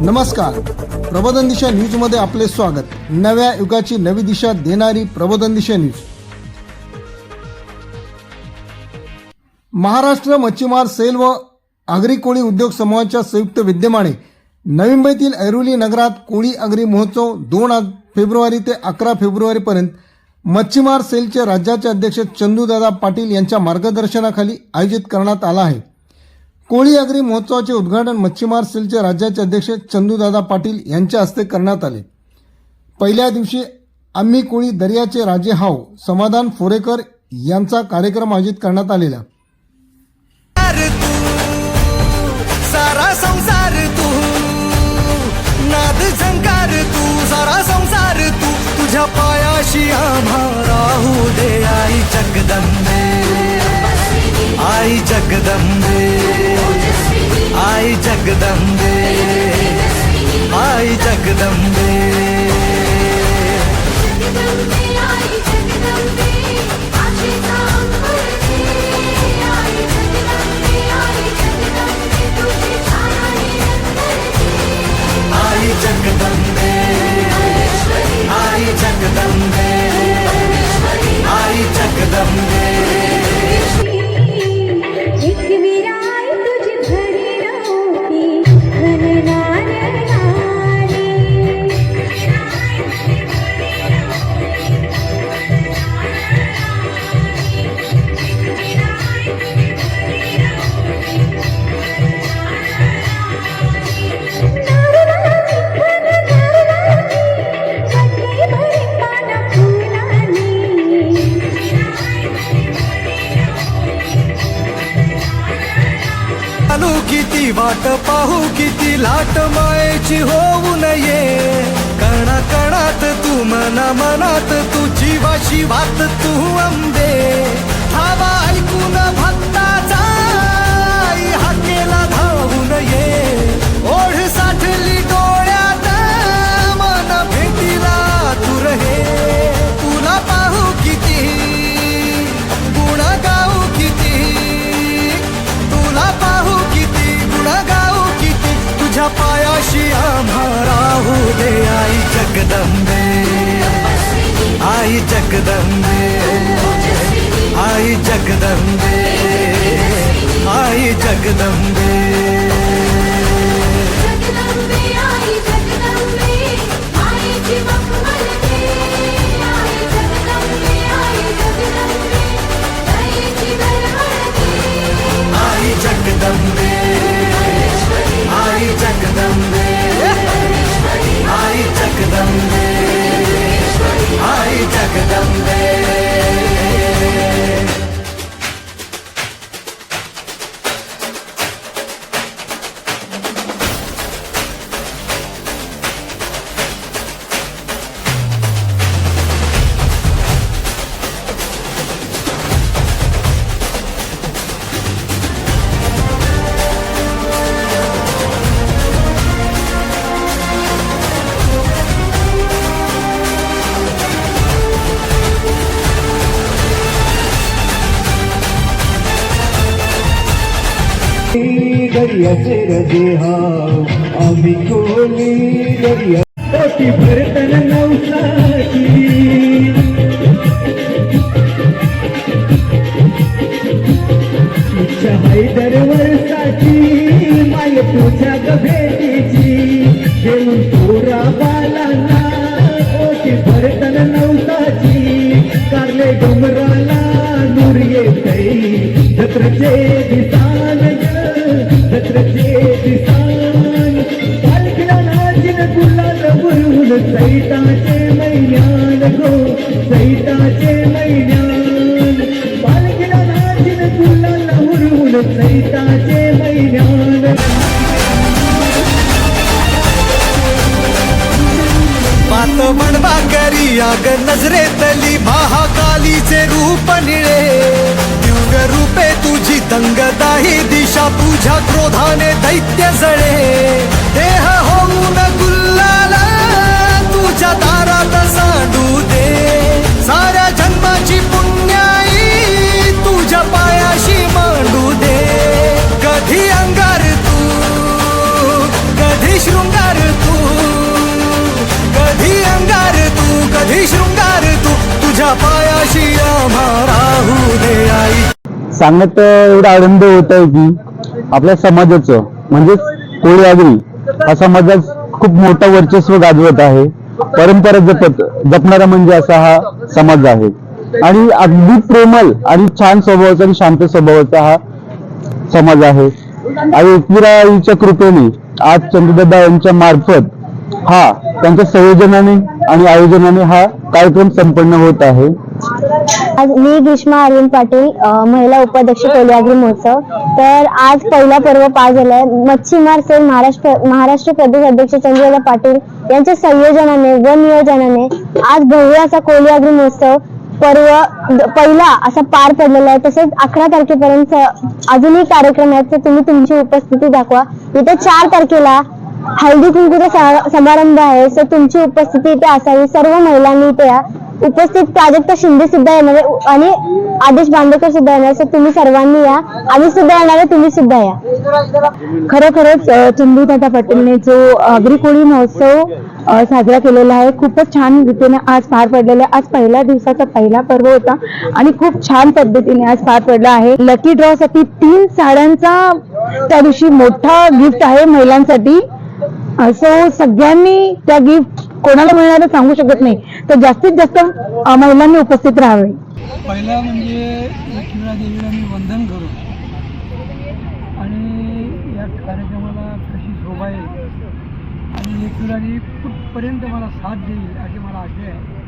नमस्कार. प्रबोधन दिशा न्यूजमध्ये आपले स्वागत. नव्या युगाची नवी दिशा देणारी प्रबोधन दिशा न्यूज. महाराष्ट्र मच्छीमार सेल व आगरी कोळी उद्योग समूहाच्या संयुक्त विद्यमाने नवी मुंबईतील ऐरोली नगरात कोळी आगरी महोत्सव दोन फेब्रुवारी ते अकरा फेब्रुवारीपर्यंत मच्छीमार सेलचे राज्याचे अध्यक्ष चंदूदादा पाटील यांच्या मार्गदर्शनाखाली आयोजित करण्यात आला आहे. कोळी आगरी महोत्सवाचे उद्घाटन मच्छीमार सेलचे राज्याचे अध्यक्ष चंदूदादा पाटील यांच्या हस्ते करण्यात आले. पहिल्या दिवशी आम्ही कोळी दर्याचे राजे हाव समाधान फोरेकर यांचा कार्यक्रम आयोजित करण्यात आलेला. संसार तुझ्या पायाशी आम्हा राहू दे आई जगदंबे. आई जगदंबे आई जगदंबे आई जगदंबे चालू वाट पाहू किती लाट मायेची होऊ नये. कणा कणात तू मना मनात तू जीवाशी वात तू अंबे हवा ऐकून भक्ताचा आई हाकेला धावू नये. ओढ जगदंबे आई जगदंबे आई जगदंबे जगदंबे आई दर्याचे रजे हाव आम्ही कोली दर्या पोटी भरतन मैयान गो सैताचे मैयान पालखीला नाचिन गुलाल सैताचे मात म्हणवा करी आग नजरेतली महाकालीचे रूप निळे दिव्य रूपे तुझी दंगदाही दिशा तुझ्या क्रोधाने दैत्य जळे. देह होऊन गुल्लाला तुझ्या दारात साऱ्या जन्माची पुण्याई तुझ्या पायाशी मांडू दे. कधी अंगार तू कधी शृंगार तू कधी अंगार तू कधी शृंगार तू तुझ्या पायाशी आम्हा राहू दे आई. सांगण्यात एवढा आनंद होत आहे की आपल्या समाजाचं म्हणजेच कोळी आगरी हा समाजात खूप मोठं वर्चस्व गाजवत आहे. परंपरा जपत जपणारा म्हणजे असा हा समाज आहे. आणि अगदी प्रेमल आणि छान स्वभावाचा आणि शांत स्वभावाचा हा समाज आहे. आणि एकविराईच्या कृपेने आज चंद्रदादा यांच्या मार्फत हा त्यांच्या संयोजनाने आणि आयोजनाने हा कार्यक्रम संपन्न होत आहे. आज मी ग्रीष्मा अरविंद पाटील महिला उपाध्यक्ष कोलियाग्री महोत्सव. तर आज पहिला पर्व पार झालाय. मच्छीमार सेल महाराष्ट्र महाराष्ट्र प्रदेश अध्यक्ष चंद्रदा पाटील यांच्या संयोजनाने व नियोजनाने आज भव्य असा कोलियाग्री महोत्सव पर्व पहिला असा पार पडलेला आहे. तसेच अकरा तारखेपर्यंत अजूनही कार्यक्रम आहेत. तर तुम्ही तुमची उपस्थिती दाखवा. इथे चार तारखेला हळदी कुंकूचा समारंभ आहे. तर तुमची उपस्थिती इथे असावी. सर्व महिलांनी इथे या. उपस्थित प्राजक्ता शिंदे सुद्धा येणार आहे. आणि आदेश बांदेकर सुद्धा येणार सर तुम्ही सर्वांनी या. आम्ही सुद्धा येणार आहे तुम्ही सुद्धा या. खरोखरच चंदूदादा पाटीलने जो आगरी कोळी महोत्सव साजरा केलेला आहे खूपच छान रीतीने आज पार पडलेला आहे. आज पहिल्या दिवसाचा पहिला पर्व होता आणि खूप छान पद्धतीने आज पार पडला आहे. लकी ड्रॉ साठी तीन साड्यांचा त्या दिवशी मोठा गिफ्ट आहे महिलांसाठी. सो सगळ्यांनी त्या गिफ्ट कोणाला मिळणार सांगू शकत नाही. तर जास्तीत जास्त महिलांनी उपस्थित राहावे. पहिला म्हणजे एकविरा देवीला मी वंदन करू. आणि या कार्यक्रमाला कशी शोभा येईल. आणि एकविराजी कुठपर्यंत मला साथ देईल अशी मला आशा आहे.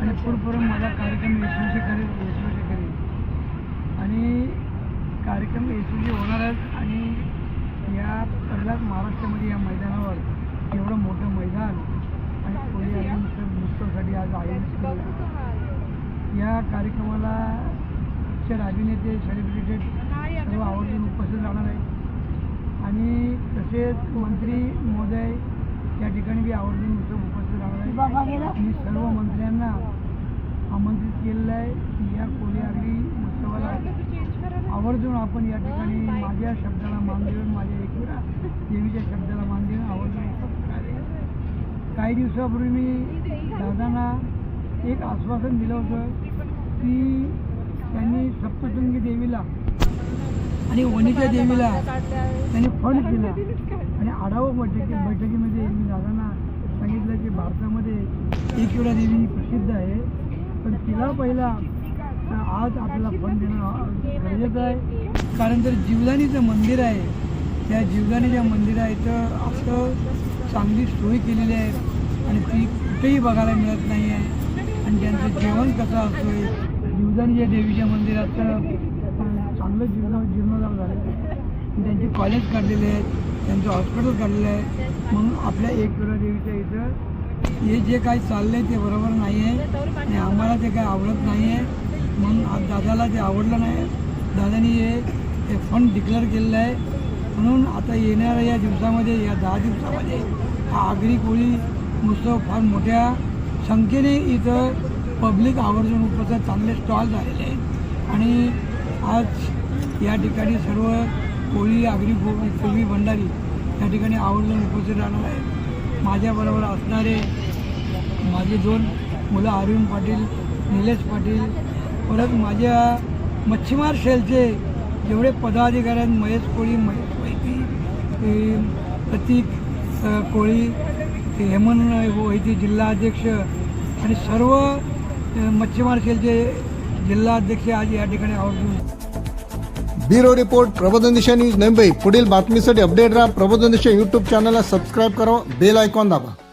आणि पुढपर्यंत माझा कार्यक्रम यशस्वी करेल यशस्वी करेल. आणि कार्यक्रम यशस्वी होणारच आणि या पहिल्याच महाराष्ट्रामध्ये या मैदानावर एवढं मोठं मैदान आणि कोळी आयोजन आज आयोजित या कार्यक्रमाला मुख्य राजनेते सेलिब्रिटेड सर्व आवर्जून उपस्थित राहणार आहे आणि तसेच मंत्री महोदय या ठिकाणी बी आवर्जून उत्सव उपस्थित राहणार आहे आणि सर्व मंत्र्यांना आमंत्रित केलेलं आहे की या कोळी आगरी उत्सवाला आवर्जून आपण या ठिकाणी माझ्या शब्दाला मान देऊन माझ्या एकविरा देवीच्या शब्दाला मान देऊन आवर्जून काही दिवसापूर्वी मी दादांना एक आश्वासन दिलं होतं की त्यांनी सप्तशृंगी देवीला आणि वणीच्या देवीला त्यांनी फंड केला आणि आढावा बैठकी बैठकीमध्ये मी दादांना सांगितलं की भारतामध्ये एकविरा देवी ही प्रसिद्ध आहे. पण तिला पहिला तर आज आपल्याला फंड देणं गरजेचं आहे. कारण तर जीवदानीचं मंदिर आहे त्या जीवदानीच्या मंदिरात चांगली सोय केलेली आहे आणि ती कुठेही बघायला मिळत नाही आहे. आणि त्यांचं जेवण कसं असतोय या देवीच्या मंदिराचं चांगलं जीर्ण जीर्णोद्धार झालेलं आहे त्यांचे कॉलेज काढलेले आहेत त्यांचं हॉस्पिटल काढलेलं आहे. म्हणून आपल्या एकविरा देवीच्या इथं हे जे काही चाललंय ते बरोबर नाही आहे. आणि आम्हाला ते काही आवडत नाही आहे. म्हणून दादाला ते आवडलं नाही. दादानी हे हे फंड डिक्लेअर केलेलं आहे. म्हणून आता येणाऱ्या या दिवसामध्ये या दहा दिवसामध्ये हा आगरी कोळी उत्सव फार मोठ्या संख्येने इथं पब्लिक आवर्जून उपस्थित चांगले स्टॉल झालेले आहेत. आणि आज या ठिकाणी सर्व कोळी आगरी को कोळी भंडारी या ठिकाणी आवर्जून उपस्थित राहणार आहे माझ्याबरोबर असणारे माझे दोन मुलं अरविंद पाटील निलेश पाटील परत माझ्या मच्छीमार सेलचे जेवढे पदाधिकारी आहेत महेश कोळी महेश प्रतीक कोळी हेमन हेमंत जिल्हा अध्यक्ष आणि सर्व मच्छीमार सेलचे जिल्हा अध्यक्ष आज या ठिकाणी आवर्जून ब्युरो रिपोर्ट प्रबोधन दिशा न्यूज मुंबई पुढील बातमीसाठी अपडेट राहा प्रबोधन दिशा यूट्यूब चॅनलला सबस्क्राईब करा बेल आयकॉन दाबा